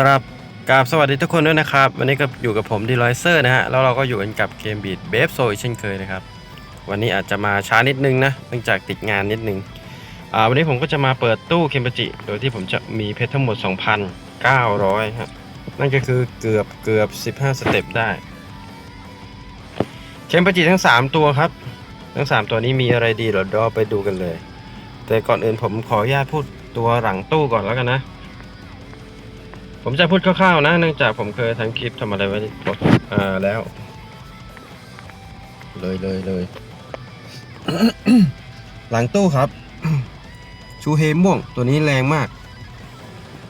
ครับกราบสวัสดีทุกคนด้วยนะครับ วันนี้ก็อยู่กับผมดีลอยเซอร์นะฮะ แล้วเราก็อยู่กันกับเกมบีดเบฟโซเช่นเคยนะครับ วันนี้อาจจะมาช้านิดนึงนะ เนื่องจากติดงานนิดนึง อ่า วันนี้ผมก็จะมาเปิดตู้เคมปจิ โดยที่ผมจะมีเพชรทั้งหมด 2,900ครับ นั่นก็คือเกือบเกือบ 15 สเต็ปได้ เคมปจิทั้ง 3 ตัวครับ ทั้ง 3 ตัวนี้มีอะไรดีเดี๋ยวเราไปดูกันเลย แต่ก่อนอื่นผมขออนุญาตพูดตัวหลังตู้ก่อนแล้วกันนะ ผมจะพูดคร่าวๆนะ เนื่องจากผมเคยทำคลิปทำอะไรไว้อ่าแล้ว เลยเลยเลย หลังตู้ครับ ชูเฮม่วงตัวนี้แรงมาก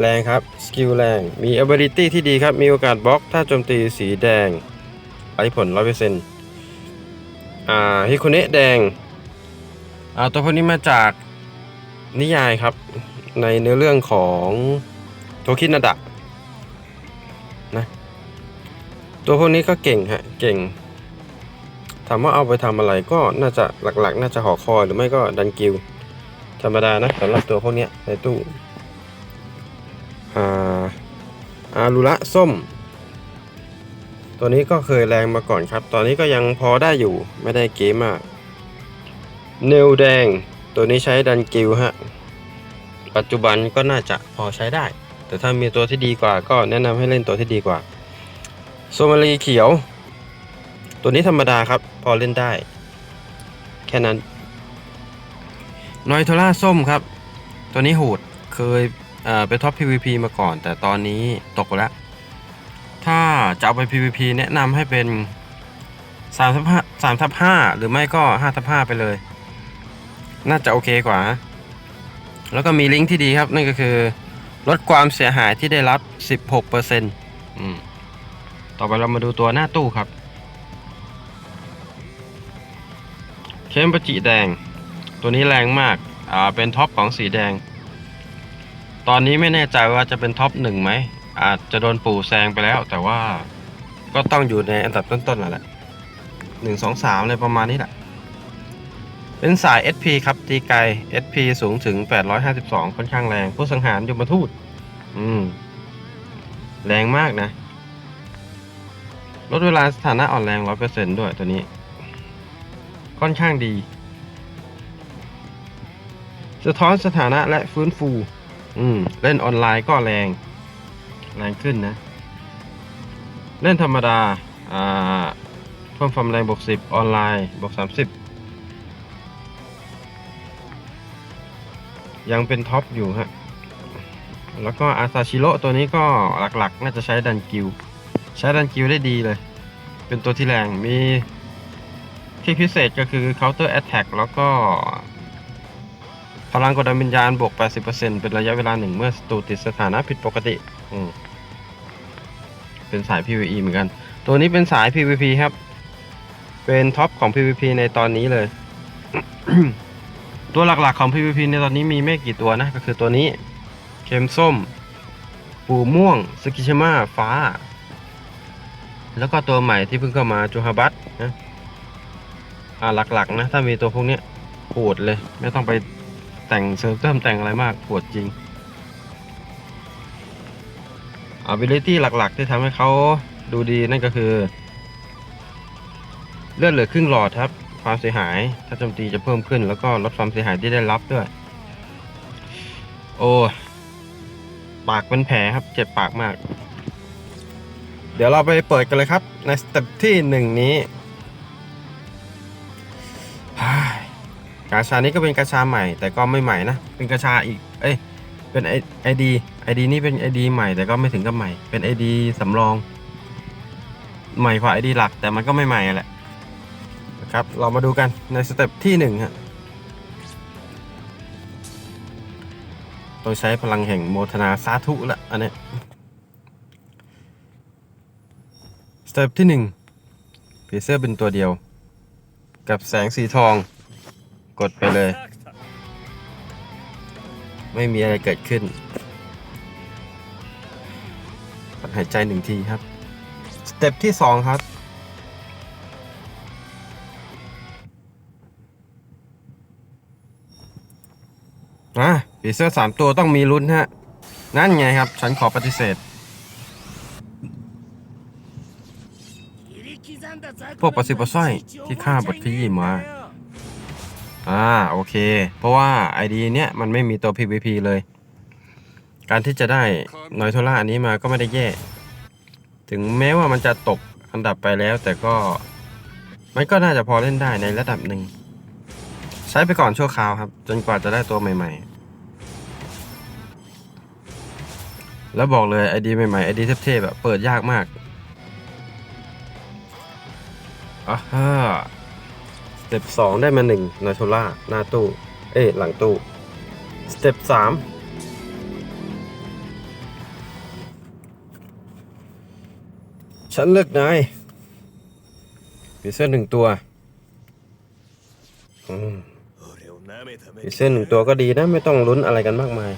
แรงครับ สกิลแรง มี ability ที่ดีครับ มีโอกาสบล็อก ถ้าโจมตีสีแดงไอ้ผล100%อ่าฮิคุเนะแดง อ่าตัวพวกนี้มาจากนิยายครับ ในเนื้อเรื่องของโทคินาดะะ ตัวพวกนี้ก็เก่งฮะเก่งถามว่าเอาไปทำอะไรก็น่าจะหลักๆ น่าจะหอคอยหรือไม่ก็ดันกิลธรรมดานะสำหรับตัวพวกนี้ในตู้อาอารุระส้ม ตัวนี้ก็เคยแรงมาก่อนครับ ตอนนี้ก็ยังพอได้อยู่ไม่ได้เก๋มากเนลแดง ตัวนี้ใช้ดันกิลฮะ ปัจจุบันก็น่าจะพอใช้ได้ แต่ถ้ามีตัวที่ดีกว่าก็แนะนำให้เล่นตัวที่ดีกว่า โซมารีเขียว ตัวนี้ธรรมดาครับ พอเล่นได้ แค่นั้นนอยโทล่าส้มครับ ตัวนี้โหดเคยเไปท็อป PVP มาก่อน แต่ตอนนี้ตกไปแล้ว ถ้าจะเอาไป PVP แนะนำให้เป็น3ทับ5 3ทับ5หรือไม่ก็5ทับ5ไปเลย น่าจะโอเคกว่า แล้วก็มีลิงก์ที่ดีครับ นั่นก็คือ ลดความเสียหายที่ได้รับ 16%อืม ต่อไปเรามาดูตัวหน้าตู้ครับ เคมปจิแดง ตัวนี้แรงมาก อ่า เป็นท็อปของสีแดง ตอนนี้ไม่แน่ใจว่าจะเป็นท็อปหนึ่งไหม อาจจะโดนปู่แซงไปแล้ว แต่ว่าก็ต้องอยู่ในอันดับต้นๆนั่นแหละหนึ่งสองสามเลยประมาณนี้แหละ เป็นสาย SP ครับ ตีไกล SP สูงถึง 852 ค่อนข้างแรง ผู้สังหารยมทูต อืม แรงมากนะ ลดเวลาสถานะอ่อนแรง 100%ด้วยตัวนี้ ค่อนข้างดี สะท้อนสถานะและฟื้นฟู อืม เล่นออนไลน์ก็แรง แรงขึ้นนะ เล่นธรรมดา อ่าเพิ่มความแรงบวก10 ออนไลน์บวก30 ยังเป็นท็อปอยู่ฮะ แล้วก็อาซาชิโร่ตัวนี้ก็หลักๆ น่าจะใช้ดันกิล ใช้ดันกิลได้ดีเลย เป็นตัวที่แรงมีที่พิเศษก็คือ counter attack แล้วก็ พลังกดดันวิญญาณบวก 80%เป็นระยะเวลาหนึ่งเมื่อศัตรูติดสถานะผิดปกติอืมเป็นสาย PVE เหมือนกัน ตัวนี้เป็นสาย PVP ครับ เป็นท็อปของ PVP ในตอนนี้เลย ตัวหลักๆของ PVP ในตอนนี้มีไม่กี่ตัวนะ ก็คือตัวนี้เข็มส้ม ปูม่วงสกิชมะฟ้า แล้วก็ตัวใหม่ที่เพิ่งเข้ามาจูฮาบัตนะอ่าหลักๆ นะ ถ้ามีตัวพวกนี้ยโหดเลย ไม่ต้องไปแต่งเสริมเติมแต่งอะไรมากโหดจริง ability หลักๆ ที่ทำให้เขาดูดีนั่นก็คือ เลือดเหลือครึ่งหลอดครับ ความเสียหาย ถ้าโจมตีจะเพิ่มขึ้น แล้วก็ลดความเสียหายที่ได้รับด้วย โอ้ ปากเป็นแผลครับ เจ็บปากมาก เดี๋ยวเราไปเปิดกันเลยครับ ในสเต็ปที่หนึ่งนี้กาชานี้ก็เป็นกาชาใหม่ แต่ก็ไม่ใหม่นะ เป็นกาชาอีก เอ้ย เป็นไอไอดีไอดีนี่เป็นไอดีใหม่แต่ก็ไม่ถึงกับใหม่ เป็นไอดีสำรอง ใหม่กว่าไอดีหลักแต่มันก็ไม่ใหม่แหละนะครับ เรามาดูกันในสเต็ปที่หนึ่งฮะต้องใช้พลังแห่งโมทนาสาธุละอันเนี้ยส เต็ปที่หนึ่งผีเสื้อเป็นตัวเดียว กับแสงสีทอง กดไปเลย ไม่มีอะไรเกิดขึ้นพัดหายใจหนึ่งทีครับ สเต็ปที่สองครับ อะผีเสื้อสามตัวต้องมีลุ้นฮะ นั่นไงครับ ฉันขอปฏิเสธ พ วกปลาสิบปลาสร้อยที่ข้าบดขยี้มาอ่าโอเค เพราะว่า ID เนี้ยมันไม่มีตัว PVP เลย การที่จะได้นอยโทล่าอันนี้มาก็ไม่ได้แย่ ถึงแม้ว่ามันจะตกอันดับไปแล้ว แต่ก็ มันก็น่าจะพอเล่นได้ในระดับหนึ่ง ใช้ไปก่อนชั่วคราวครับ จนกว่าจะได้ตัวใหม่ ๆ แล้วบอกเลย ID ใหม่ๆ ID เทพๆแบบเปิดยากมาก อ่าฮะสเต็ปสองได้มาหนึ่งนอยโทล่าหน้าตู้ เอ้ยหลังตู้ สเต็ปสามฉันเลือกนายผีเสื้อหนึ่งตัวอืมผีเสื้อหนึ่งตัวก็ดีนะ ไม่ต้องลุ้นอะไรกันมากมาย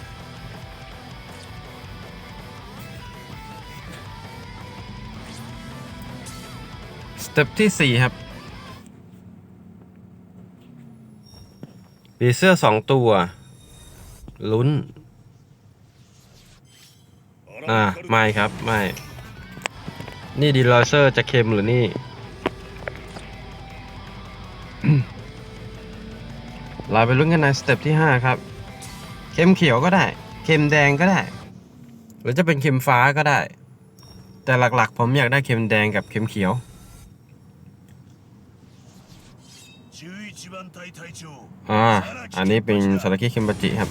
เต็ปที่สี่ครับผีเสื้อสองตัว ลุ้น อ่า ไม่ครับ ไม่ นี่ดีลอยเซอร์จะเค็มหรือนี่ เราไปลุ้นกันในสเต็ปที่ 5 ครับ เค็มเขียวก็ได้ เค็มแดงก็ได้ หรือจะเป็นเค็มฟ้าก็ได้ แต่หลักๆ ผมอยากได้เค็มแดงกับเค็มเขียว อ่า อันนี้เป็นสารคิเค็มบาจิครับ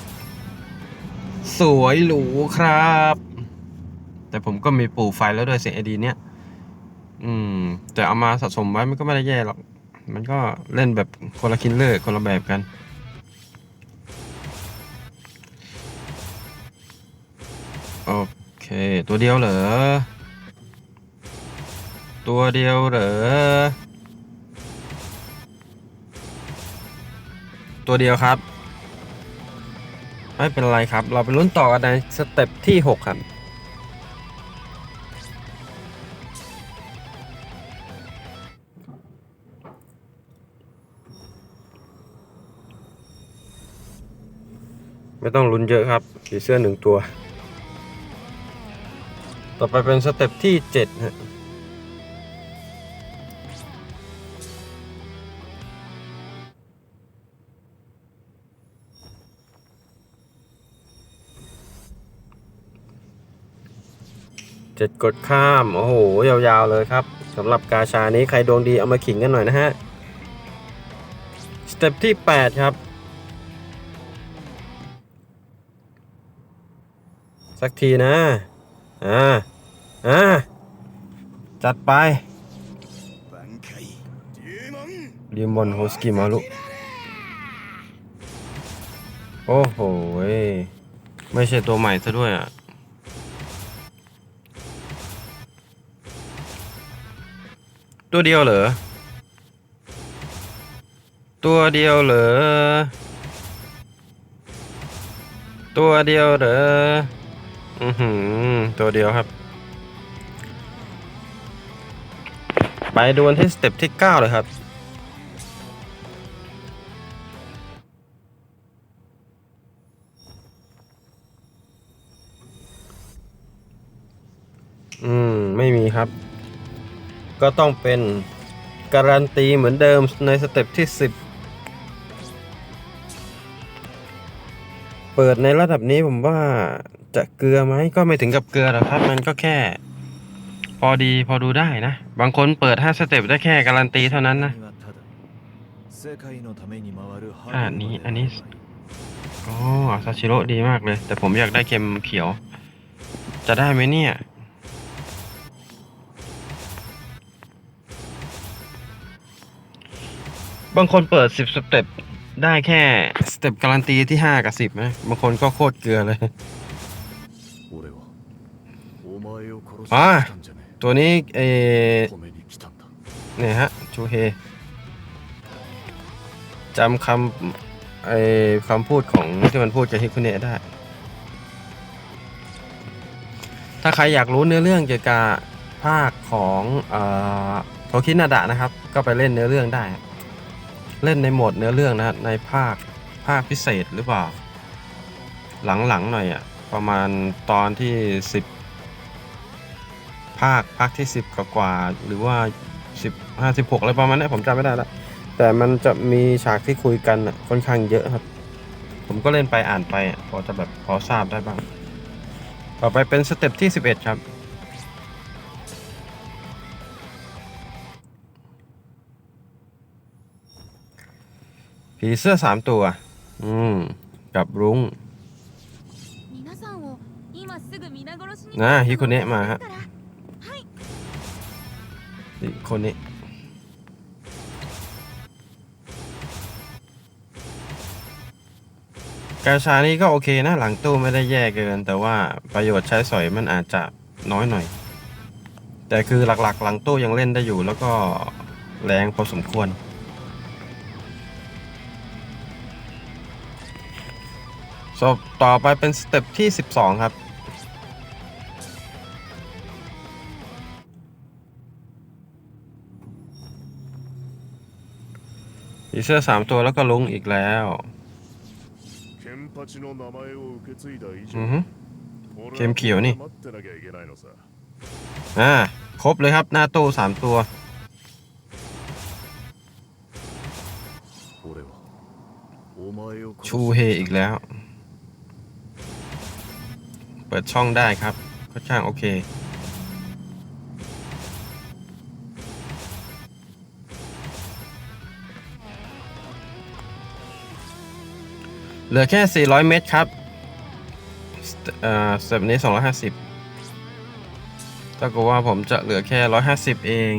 สวยหรูครับ แต่ผมก็มีปลูกไฟแล้วด้วยเสียงไอดีเนี้ย อืม แต่เอามาสะสมไว้มันก็ไม่ได้แย่หรอก มันก็เล่นแบบคนละคินเลอร์คนละแบบกัน โอเค ตัวเดียวเหรอ ตัวเดียวเหรอ ตัวเดียวครับ ไม่เป็นไรครับ เราไปลุ้นต่อกันในสเต็ปที่ 6 ครับไม่ต้องลุ้นเยอะครับผีเสื้อหนึ่งตัว ต่อไปเป็นสเต็ปที่7ฮะ เจ็ดกดข้าม โอ้โห ยาวๆเลยครับสำหรับกาชานี้ใครดวงดีเอามาขิงกันหน่อยนะฮะ สเต็ปที่ 8 ครับ สักทีนะ อ่า อ่า จัดไปดิมอนโฮสกิมารุโอ้โหเว้ยไม่ใช่ตัวใหม่ซะด้วยอะ ตัวเดียวเหรอ ตัวเดียวเหรอ ตัวเดียวเหรอ อือหือ ตัวเดียวครับ ไปดูกันที่สเต็ปที่ 9 เลยครับอืม ไม่มีครับ ก็ต้องเป็นการันตีเหมือนเดิมในสเต็ปที่ 10 เปิดในระดับนี้ผมว่าจะเกลือไหมก็ไม่ถึงกับเกลือหรอกครับ มันก็แค่ พอดีพอดูได้นะ บางคนเปิด 5 สเต็ปได้แค่การันตีเท่านั้นนะอ่านี้อันนี้อ๋อซาชิโร่ดีมากเลย แต่ผมอยากได้เค็มเขียว จะได้ไหมเนี่ย บางคนเปิด10สเต็ปได้แค่สเต็ปการันตีที่5กับ10นะบางคนก็โคตรเกลือเลยあตัวนี้เออเนี่ยฮะชูเฮจำคำไอคำพูดของที่มันพูดกับฮิคุเนะได้ ถ้าใครอยากรู้เนื้อเรื่องเกี่ยวกับภาคของเอ่อโทคินาดะนะครับ ก็ไปเล่นเนื้อเรื่องได้ เล่นในโหมดเนื้อเรื่องนะในภาคภาคพิเศษหรือเปล่า หลังๆหน่อยอะ่ะประมาณตอนที่สิบภาคภาคที่สิบกว่าหรือว่าสิบห้าสิบหกอะไรประมาณนี้ผมจำไม่ได้ละแต่มันจะมีฉากที่คุยกันค่อนข้างเยอะครับ ผมก็เล่นไปอ่านไปพอจะแบบพอทราบได้บ้าง ต่อไปเป็นสเต็ปที่สิบเอ็ดครับ ผีเสื้อสามตัว อืม กับรุ้งนะฮิคนเนะมาฮะฮิโคนนี้กาชานี้ก็โอเคนะ หลังตู้ไม่ได้แย่เกิน แต่ว่าประโยชน์ใช้สอยมันอาจจะน้อยหน่อย แต่คือหลักๆ หลังตู้ยังเล่นได้อยู่แล้วก็แรงพอสมควร สเบต่อไปเป็นสเต็ปที่ 12 ครับ อีเซอร์สามตัวแล้วก็ลุงอีกแล้วเข็มเขียวนี่ อ่า ครบเลยครับ หน้าตู้สามตัวชูเฮอีกแล้ว ปิดช่องได้ครับก็ช่างโอเค เหลือแค่ 400 เมตรครับ เอ่อสเต็ปนี้ 250ถ้ากับว่าผมจะเหลือแค่ 150 เอง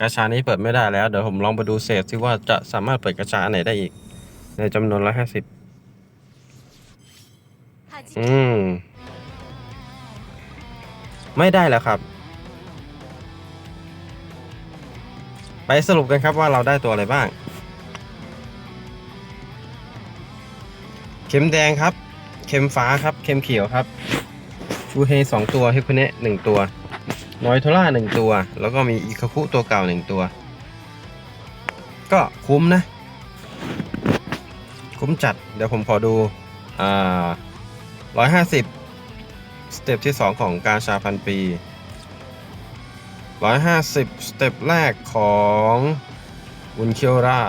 กาชานี้เปิดไม่ได้แล้ว เดี๋ยวผมลองไปดูเศษซิว่าจะสามารถเปิดกาชานไหนได้อีก ในจำนวน 150 อืม ไม่ได้แล้วครับ ไปสรุปกันครับว่าเราได้ตัวอะไรบ้าง เข็มแดงครับ เข็มฟ้าครับ เข็มเขียวครับชูเฮสองตัวเฮคุเนะหนึ่งตัวนอยโทล่าหนึ่งตัว แล้วก็มีอิคาคุตัวเก่าหนึ่งตัว ก็คุ้มนะ คุ้มจัด เดี๋ยวผมขอดูอ่าร้อยห้าสิบ เต็ปที่สองของการชาพันปีร้อยห้าสิบสเต็ปแรกของวุนเคียวรา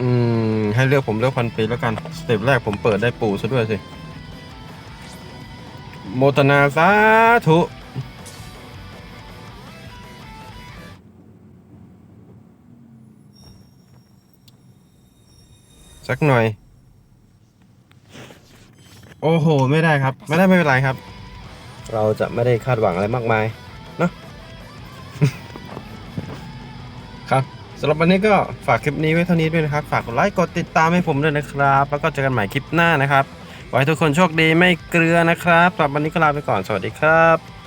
อืม ให้เลือกผมเลือกพันปีแล้วกัน สเต็ปแรกผมเปิดได้ปูซะด้วยสิ โมตนาสาธุสักหน่อย โอ้โห ไม่ได้ครับ ไม่ได้ไม่เป็นไรครับ เราจะไม่ได้คาดหวังอะไรมากมายเนะครับสำหรับวันนี้ก็ฝากคลิปนี้ไว้เท่านี้ด้วยนะครับ ฝากกดไลค์กดติดตามให้ผมด้วยนะครับ แล้วก็เจอกันใหม่คลิปหน้านะครับ ไว้ทุกคนโชคดีไม่เกลือนะครับสำหรับวันนี้ก็ลาไปก่อนสวัสดีครับ